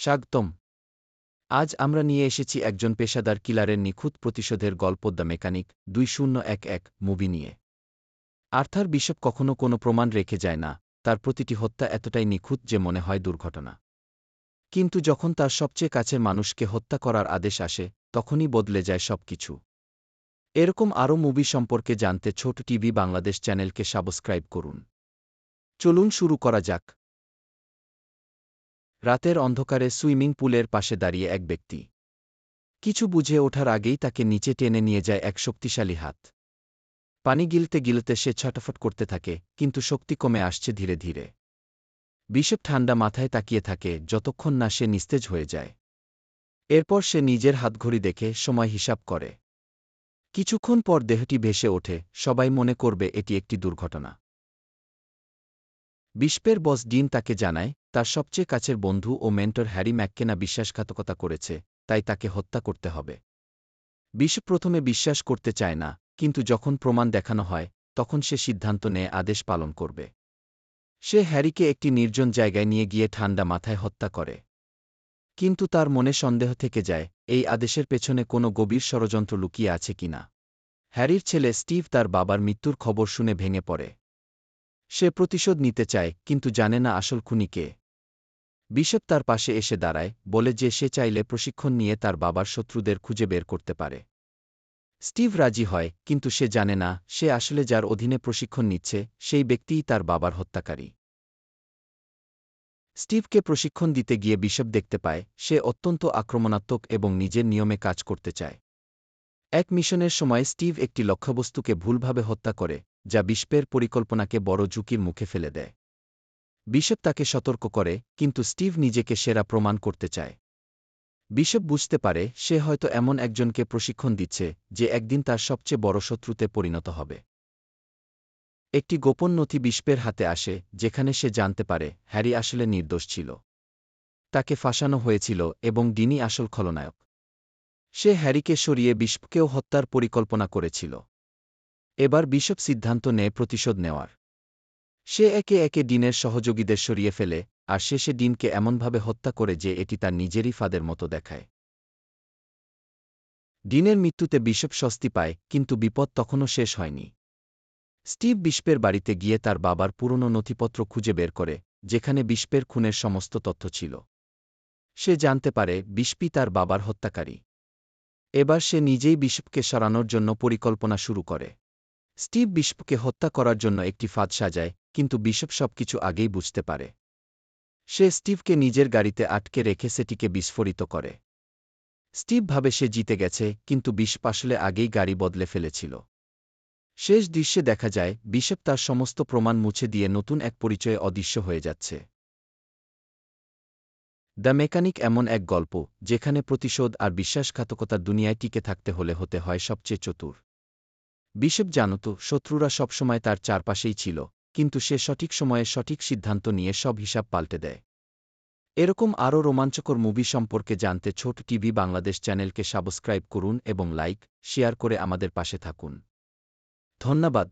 স্বাগতম। আজ আমরা নিয়ে এসেছি একজন পেশাদার কিলারের নিখুঁত প্রতিশোধের গল্প দ্য মেকানিক দুই শূন্য এক এক মুভি নিয়ে। আর্থার বিশপ কখনো কোনো প্রমাণ রেখে যায় না, তার প্রতিটি হত্যা এতটাই নিখুঁত যে মনে হয় দুর্ঘটনা। কিন্তু যখন তার সবচেয়ে কাছের মানুষকে হত্যা করার আদেশ আসে, তখনই বদলে যায় সব কিছু এরকম আরও মুভি সম্পর্কে জানতে ছোট টিভি বাংলাদেশ চ্যানেলকে সাবস্ক্রাইব করুন। চলুন শুরু করা যাক। রাতের অন্ধকারে সুইমিং পুলের পাশে দাঁড়িয়ে এক ব্যক্তি। কিছু বুঝে ওঠার আগেই তাকে নিচে টেনে নিয়ে যায় এক শক্তিশালী হাত। পানি গিলতে গিলতে সে ছটফট করতে থাকে, কিন্তু শক্তি কমে আসছে ধীরে ধীরে। বিশপ ঠান্ডা মাথায় তাকিয়ে থাকে, যতক্ষণ না সে নিস্তেজ হয়ে যায়। এরপর সে নিজের হাতঘড়ি দেখে সময় হিসাব করে। কিছুক্ষণ পর দেহটি ভেসে ওঠে, সবাই মনে করবে এটি একটি দুর্ঘটনা। বিষ্পের বস ডিন তাকে জানায় তার সবচেয়ে কাছের বন্ধু ও মেন্টর হ্যারি ম্যাককেনা বিশ্বাসঘাতকতা করেছে, তাই তাকে হত্যা করতে হবে। বিশ প্রথমে বিশ্বাস করতে চায় না, কিন্তু যখন প্রমাণ দেখানো হয়, তখন সে সিদ্ধান্ত নেয় আদেশ পালন করবে। সে হ্যারিকে একটি নির্জন জায়গায় নিয়ে গিয়ে ঠান্ডা মাথায় হত্যা করে। কিন্তু তার মনে সন্দেহ থেকে যায়, এই আদেশের পেছনে কোনো গভীর ষড়যন্ত্র লুকিয়ে আছে কিনা হ্যারির ছেলে স্টিভ তার বাবার মৃত্যুর খবর শুনে ভেঙে পড়ে। সে প্রতিশোধ নিতে চায়, কিন্তু জানে না আসল খুনি কে। বিশপ তার পাশে এসে দাঁড়ায়, বলে যে সে চাইলে প্রশিক্ষণ নিয়ে তার বাবার শত্রুদের খুঁজে বের করতে পারে। স্টিভ রাজি হয়, কিন্তু সে জানে না, সে আসলে যার অধীনে প্রশিক্ষণ নিচ্ছে, সেই ব্যক্তিই তার বাবার হত্যাকারী। স্টিভকে প্রশিক্ষণ দিতে গিয়ে বিশপ দেখতে পায়, সে অত্যন্ত আক্রমণাত্মক এবং নিজের নিয়মে কাজ করতে চায়। এক মিশনের সময় স্টিভ একটি লক্ষ্যবস্তুকে ভুলভাবে হত্যা করে, যা বিস্পের পরিকল্পনাকে বড় ঝুঁকির মুখে ফেলে দেয়। বিশপ তাকে সতর্ক করে, কিন্তু স্টিভ নিজেকে সেরা প্রমাণ করতে চায়। বিশপ বুঝতে পারে, সে হয়তো এমন একজনকে প্রশিক্ষণ দিচ্ছে, যে একদিন তার সবচেয়ে বড় শত্রুতে পরিণত হবে। একটি গোপন নথি বিস্পের হাতে আসে, যেখানে সে জানতে পারে, হ্যারি আসলে নির্দোষ ছিল। তাকে ফাঁসানো হয়েছিল, এবং ডিনি আসল খলনায়ক। সে হ্যারিকে সরিয়ে বিস্পকেও হত্যার পরিকল্পনা করেছিল। এবার বিশপ সিদ্ধান্ত নেয় প্রতিশোধ নেওয়ার। সে একে একে ডিনের সহযোগীদের সরিয়ে ফেলে, আর শেষে ডিনকে এমনভাবে হত্যা করে যে এটি তার নিজেরই ফাদের মতো দেখায়। ডিনের মৃত্যুতে বিশপ স্বস্তি পায়, কিন্তু বিপদ তখনও শেষ হয়নি। স্টিভ বিস্পের বাড়িতে গিয়ে তার বাবার পুরনো নথিপত্র খুঁজে বের করে, যেখানে বিস্পের খুনের সমস্ত তথ্য ছিল। সে জানতে পারে বিস্পি তার বাবার হত্যাকারী। এবার সে নিজেই বিশপকে সরানোর জন্য পরিকল্পনা শুরু করে। স্টিভ বিশপকে হত্যা করার জন্য একটি ফাঁদ সাজায়, কিন্তু বিশপ সবকিছু আগেই বুঝতে পারে। সে স্টিভকে নিজের গাড়িতে আটকে রেখে সেটিকে বিস্ফোরিত করে। স্টিভ ভাবে সে জিতে গেছে, কিন্তু বিশপ আসলে আগেই গাড়ি বদলে ফেলেছিল। শেষ দৃশ্যে দেখা যায়, বিশপ তার সমস্ত প্রমাণ মুছে দিয়ে নতুন এক পরিচয়ে অদৃশ্য হয়ে যাচ্ছে। দ্য মেকানিক এমন এক গল্প, যেখানে প্রতিশোধ আর বিশ্বাসঘাতকতার দুনিয়ায় টিকে থাকতে হলে হতে হয় সবচেয়ে চতুর। বিশপ জানত, শত্রুরা সবসময় তার চারপাশেই ছিল, কিন্তু সে সঠিক সময়ে সঠিক সিদ্ধান্ত নিয়ে সব হিসাব পাল্টে দেয়। এরকম আরও রোমাঞ্চকর মুভি সম্পর্কে জানতে ছোট টিভি বাংলাদেশ চ্যানেলকে সাবস্ক্রাইব করুন এবং লাইক, শেয়ার করে আমাদের পাশে থাকুন। ধন্যবাদ।